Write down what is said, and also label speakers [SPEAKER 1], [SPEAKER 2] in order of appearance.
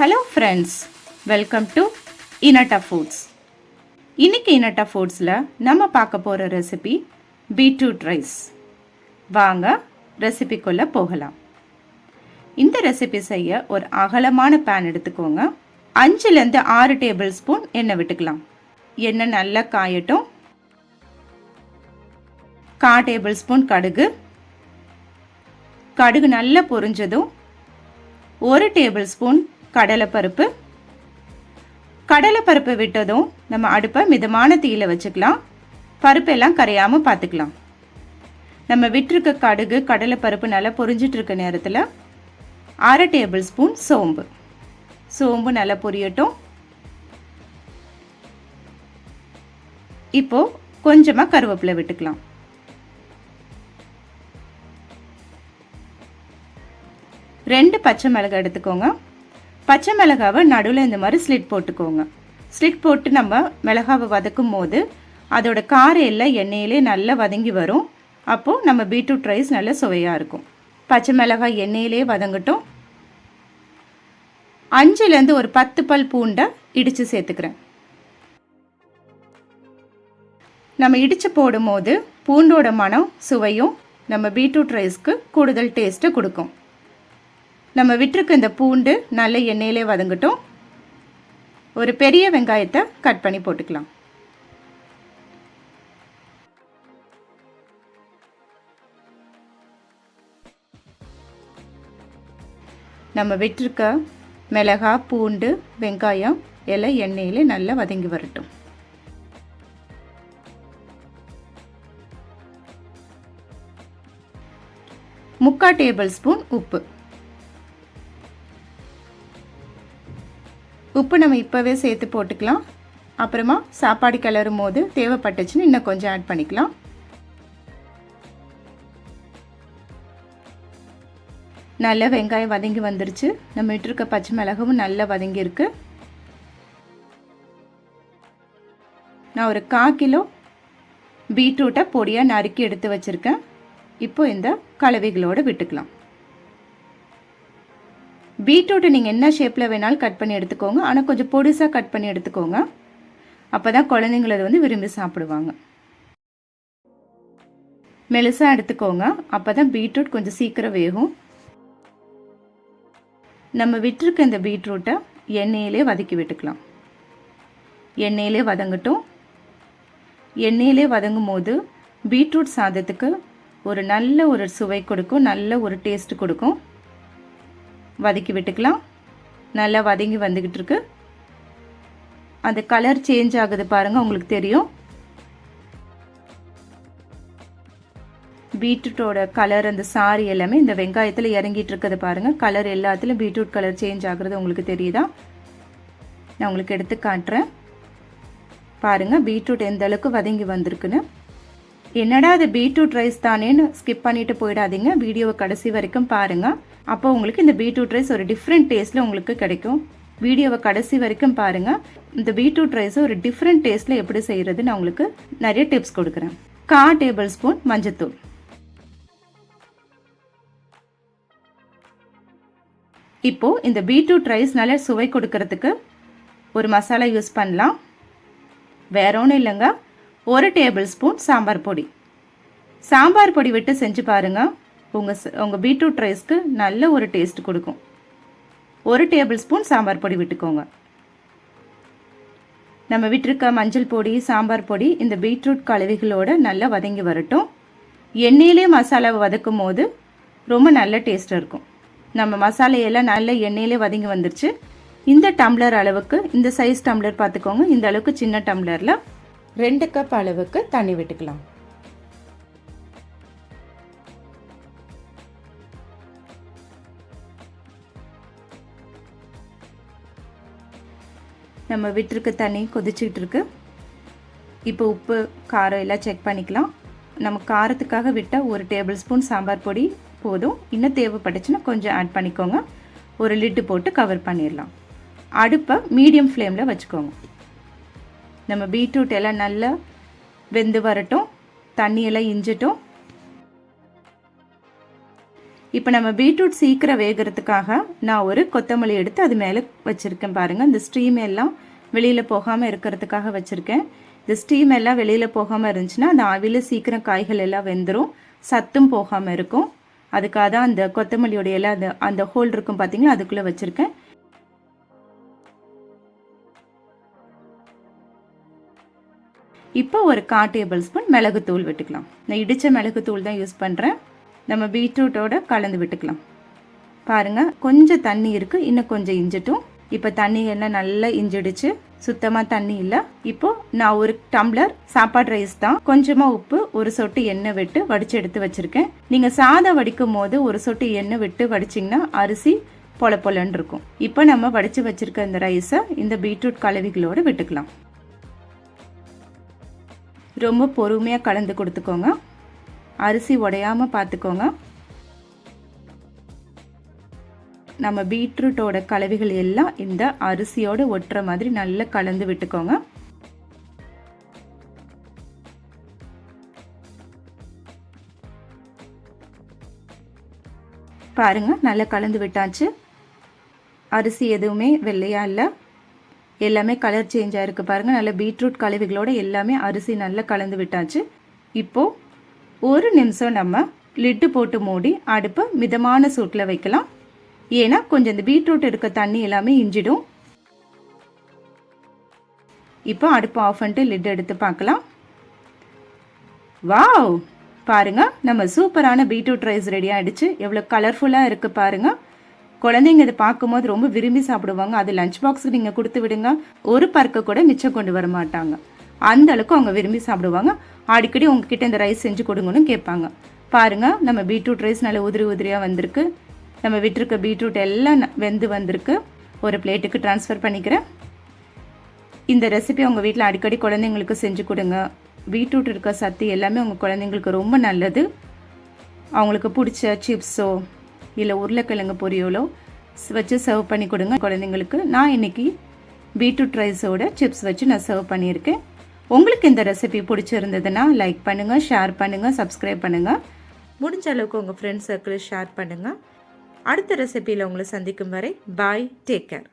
[SPEAKER 1] Hello friends welcome to இனட்டா foods இன்னைக்கு இனட்டா ஃபுட்ஸில் நம்ம பார்க்க போகிற ரெசிபி பீட்ரூட் ரைஸ் வாங்க ரெசிபிக்குள்ளே போகலாம். இந்த ரெசிபி செய்ய ஒரு அகலமான பேன் எடுத்துக்கோங்க. அஞ்சுலேருந்து ஆறு டேபிள் ஸ்பூன் எண்ணெய் விட்டுக்கலாம். எண்ணெய் நல்லா காயட்டும். கா டேபிள் ஸ்பூன் கடுகு. கடுகு நல்லா பொரிஞ்சதும் ஒரு டேபிள் ஸ்பூன் கடலைப்பருப்பு. கடலைப்பருப்பு விட்டதும் நம்ம அடுப்பை மிதமான தீயில வச்சுக்கலாம். பருப்பெல்லாம் கரையாமல் பார்த்துக்கலாம். நம்ம விட்டிருக்க கடுகு கடலைப்பருப்பு நல்லா பொரிஞ்சிட்ருக்க நேரத்தில் அரை டேபிள் ஸ்பூன் சோம்பு. சோம்பு நல்லா பொரியட்டும். இப்போ கொஞ்சமாக கருவேப்பிலை விட்டுக்கலாம். ரெண்டு பச்சை மிளகாய் எடுத்துக்கோங்க. பச்சை மிளகாவை நடுவில் இந்த மாதிரி ஸ்லிட் போட்டுக்கோங்க. ஸ்லிட் போட்டு நம்ம மிளகாவை வதக்கும் போது அதோட காரம் எல்லாம் எண்ணெயிலே நல்லா வதங்கி வரும். அப்போது நம்ம பீட்ரூட் ரைஸ் நல்லா சுவையாக இருக்கும். பச்சை மிளகாய் எண்ணெயிலே வதங்கட்டும். அஞ்சுலேருந்து ஒரு பத்து பல் பூண்டை இடித்து சேர்த்துக்கிறேன். நம்ம இடித்து போடும்போது பூண்டோட மனம் சுவையும் நம்ம பீட்ரூட் ரைஸ்க்கு கூடுதல் டேஸ்ட்டை கொடுக்கும். நம்ம விட்டுருக்க இந்த பூண்டு நல்ல எண்ணெயிலே வதங்கட்டும். ஒரு பெரிய வெங்காயத்தை கட் பண்ணி போட்டுக்கலாம். நம்ம விட்டுருக்க மிளகா பூண்டு வெங்காயம் எல்லாம் எண்ணெயில் நல்லா வதங்கி வரட்டும். முக்கால் டேபிள் ஸ்பூன் உப்பு. உப்பு நம்ம இப்போவே சேர்த்து போட்டுக்கலாம். அப்புறமா சாப்பாடு கிளறும் போது தேவைப்பட்டுச்சுன்னு இன்னும் கொஞ்சம் ஆட் பண்ணிக்கலாம். நல்ல வெங்காயம் வதங்கி வந்துருச்சு. நம்ம இட்டிருக்க பச்சை மிளகவும் நல்லா வதங்கியிருக்கு. நான் ஒரு கா கிலோ பீட்ரூட்டை பொடியாக நறுக்கி எடுத்து வச்சுருக்கேன். இப்போ இந்த கலவைகளோடு விட்டுக்கலாம். பீட்ரூட்டை நீங்கள் என்ன ஷேப்பில் வேணாலும் கட் பண்ணி எடுத்துக்கோங்க. ஆனால் கொஞ்சம் பொடிசாக கட் பண்ணி எடுத்துக்கோங்க. அப்போ தான் குழந்தைங்கள அதை வந்து விரும்பி சாப்பிடுவாங்க. மெலுசாக எடுத்துக்கோங்க. அப்போ தான் பீட்ரூட் கொஞ்சம் சீக்கிரம் வேகும். நம்ம விட்டுருக்க இந்த பீட்ரூட்டை எண்ணெயிலே வதக்கி விட்டுக்கலாம். எண்ணெயிலே வதங்கட்டும். எண்ணெயிலே வதங்கும் போது பீட்ரூட் சாதத்துக்கு ஒரு நல்ல ஒரு சுவை கொடுக்கும் நல்ல ஒரு டேஸ்ட் கொடுக்கும். வதக்கி விட்டுக்கலாம். நல்லா வதங்கி வந்துக்கிட்டு இருக்கு அந்த கலர் சேஞ்ச் ஆகுது பாருங்கள் உங்களுக்கு தெரியும். பீட்ரூட்டோட கலர் அந்த சாரி எல்லாமே இந்த வெங்காயத்தில் இறங்கிட்டு இருக்கிறது பாருங்கள் கலர் எல்லாத்துலேயும் பீட்ரூட் கலர் சேஞ்ச் ஆகுறது உங்களுக்கு தெரியுதா? நான் உங்களுக்கு எடுத்து காட்டுறேன். பாருங்கள் பீட்ரூட் எந்த அளவுக்கு வதங்கி வந்திருக்குன்னு. என்னடா அது பீட்ரூட் ரைஸ் தானேன்னு ஸ்கிப் பண்ணிட்டு போயிடாதீங்க. வீடியோவை கடைசி வரைக்கும் பாருங்கள் அப்போ உங்களுக்கு இந்த பீட்ரூட் ரைஸ் ஒரு டிஃப்ரெண்ட் டேஸ்ட்டில் உங்களுக்கு கிடைக்கும். வீடியோவை கடைசி வரைக்கும் பாருங்கள் இந்த பீட்ரூட் ரைஸை ஒரு டிஃப்ரெண்ட் டேஸ்ட்டில் எப்படி செய்கிறது நான் உங்களுக்கு நிறைய டிப்ஸ் கொடுக்குறேன். கா டேபிள் ஸ்பூன் மஞ்சத்தூள். இப்போது இந்த பீட்ரூட் ரைஸ் நல்லா சுவை கொடுக்கறதுக்கு ஒரு மசாலா யூஸ் பண்ணலாம். வேற ஒன்றும் இல்லைங்க. ஒரு டேபிள் ஸ்பூன் சாம்பார் பொடி. சாம்பார் பொடி விட்டு செஞ்சு பாருங்கள் உங்கள் உங்கள் பீட்ரூட் ரைஸ்க்கு நல்ல ஒரு டேஸ்ட் கொடுக்கும். ஒரு டேபிள் ஸ்பூன் சாம்பார் பொடி விட்டுக்கோங்க. நம்ம விட்டுருக்க மஞ்சள் பொடி சாம்பார் பொடி இந்த பீட்ரூட் கலவைகளோட நல்லா வதங்கி வரட்டும். எண்ணெயிலே மசாலாவை வதக்கும் போது ரொம்ப நல்ல டேஸ்ட்டாக இருக்கும். நம்ம மசாலையெல்லாம் நல்ல எண்ணெயிலே வதங்கி வந்துருச்சு. இந்த டம்ளர் அளவுக்கு இந்த சைஸ் டம்ளர் பார்த்துக்கோங்க. இந்த அளவுக்கு சின்ன டம்ளரில் ரெண்டு கப் அளவுக்கு தண்ணி விட்டுக்கலாம். நம்ம விட்டுருக்க தண்ணி கொதிச்சுக்கிட்டு இருக்கு. இப்போ உப்பு காரம் எல்லாம் செக் பண்ணிக்கலாம். நம்ம காரத்துக்காக விட்டால் ஒரு டேபிள் ஸ்பூன் சாம்பார் பொடி போதும். இன்னும் தேவைப்பட்டுச்சுன்னா கொஞ்சம் ஆட் பண்ணிக்கோங்க. ஒரு லிட்டு போட்டு கவர் பண்ணிடலாம். அடுப்பை மீடியம் ஃப்ளேமில் வச்சுக்கோங்க. நம்ம பீட்ரூட் எல்லாம் நல்லா வெந்து வரட்டும் தண்ணியெல்லாம் இஞ்சிட்டும். இப்போ நம்ம பீட்ரூட் சீக்கிரம் வேகிறதுக்காக நான் ஒரு கொத்தமல்லி எடுத்து அது மேலே வச்சுருக்கேன் பாருங்கள் இந்த ஸ்டீம் எல்லாம் வெளியில் போகாமல் இருக்கிறதுக்காக வச்சுருக்கேன். இந்த ஸ்டீம் எல்லாம் வெளியில் போகாமல் இருந்துச்சுன்னா அந்த ஆவியில் சீக்கிரம் காய்கள் எல்லாம் வெந்துடும் சத்தும் போகாமல் இருக்கும். அதுக்காக தான் அந்த கொத்தமல்லியோடைய எல்லாம் அந்த அந்த ஹோல் இருக்கும் பார்த்தீங்களா அதுக்குள்ளே வச்சுருக்கேன். இப்போ ஒரு கா டேபிள் ஸ்பூன் மிளகுத்தூள் விட்டுக்கலாம். நான் இடித்த மிளகுத்தூள் தான் யூஸ் பண்ணுறேன் நம்ம பீட்ரூட்டோட கலந்து விட்டுக்கலாம். பாருங்கள் கொஞ்சம் தண்ணி இருக்குது இன்னும் கொஞ்சம் இஞ்சிட்டும். இப்போ தண்ணி எல்லாம் நல்லா இஞ்சிடுச்சு. சுத்தமாக தண்ணி இல்லை. இப்போ நான் ஒரு டம்ளர் சாப்பாடு ரைஸ் தான் கொஞ்சமாக உப்பு ஒரு சொட்டு எண்ணெய் விட்டு வடிச்சு எடுத்து வச்சுருக்கேன். நீங்கள் சாதம் வடிக்கும் போது ஒரு சொட்டு எண்ணெய் விட்டு வடிச்சிங்கன்னா அரிசி பொல பொலன்னு இருக்கும். இப்போ நம்ம வடித்து வச்சுருக்க இந்த ரைஸை இந்த பீட்ரூட் கலவிகளோடு விட்டுக்கலாம். ரொம்ப பொறுமையாக கலந்து கொடுத்துக்கோங்க. அரிசி உடையாமல் பார்த்துக்கோங்க நம்ம பீட்ரூட்டோட கலவைகள் எல்லாம் இந்த அரிசியோடு ஒட்டுற மாதிரி நல்லா கலந்து விட்டுக்கோங்க. பாருங்கள் நல்லா கலந்து விட்டாச்சு. அரிசி எதுவுமே வெள்ளையாக இல்லை. எல்லாமே கலர் சேஞ்ச் ஆயிருக்கு பாருங்கள் நல்ல பீட்ரூட் கலவைகளோட எல்லாமே அரிசி நல்லா கலந்து விட்டாச்சு. இப்போது ஒரு நிமிஷம் நம்ம லிட்டு போட்டு மூடி அடுப்பை மிதமான சூட்டில் வைக்கலாம். ஏன்னா கொஞ்சம் இந்த பீட்ரூட் இருக்க தண்ணி எல்லாமே இஞ்சிடும். இப்போ அடுப்பு ஆஃப் பண்ணிட்டு லிட் எடுத்து பார்க்கலாம். வாவ் பாருங்க நம்ம சூப்பரான பீட்ரூட் ரைஸ் ரெடி ஆகிடுச்சு எவ்வளோ கலர்ஃபுல்லாக இருக்குது பாருங்கள் குழந்தைங்க இதை பார்க்கும்போது ரொம்ப விரும்பி சாப்பிடுவாங்க. அது லஞ்ச் பாக்ஸுக்கு நீங்கள் கொடுத்து விடுங்க. ஒரு பருக்கை கூட மிச்சம் கொண்டு வர மாட்டாங்க. அந்த அளவுக்கு அவங்க விரும்பி சாப்பிடுவாங்க. அடிக்கடி உங்ககிட்ட இந்த ரைஸ் செஞ்சு கொடுங்கன்னு கேட்பாங்க. பாருங்க நம்ம பீட்ரூட் ரைஸ் நல்ல உதிரி உதிரியாக வந்திருக்கு. நம்ம விட்டுருக்க பீட்ரூட் எல்லாம் வெந்து வந்திருக்கு. ஒரு பிளேட்டுக்கு ட்ரான்ஸ்ஃபர் பண்ணிக்கிறேன். இந்த ரெசிபி உங்கள் வீட்டில் அடிக்கடி குழந்தைங்களுக்கு செஞ்சு கொடுங்க. பீட்ரூட் இருக்க சத்து எல்லாமே உங்கள் குழந்தைங்களுக்கு ரொம்ப நல்லது. அவங்களுக்கு பிடிச்ச சிப்ஸோ இல்லை உருளைக்கிழங்கு பொரியலோ வச்சு சர்வ் பண்ணி கொடுங்க. குழந்தைங்களுக்கு நான் இன்றைக்கி பீட்ரூட் ரைஸோட சிப்ஸ் வச்சு நான் சர்வ் பண்ணியிருக்கேன். உங்களுக்கு இந்த ரெசிபி பிடிச்சிருந்ததுன்னா லைக் பண்ணுங்கள் ஷேர் பண்ணுங்கள் சப்ஸ்கிரைப் பண்ணுங்கள் முடிஞ்ச அளவுக்கு உங்கள் ஃப்ரெண்ட்ஸ் சர்க்கிள் ஷேர் பண்ணுங்கள் அடுத்த ரெசிபியில் உங்களை சந்திக்கும் வரை பாய் டேக் கேர்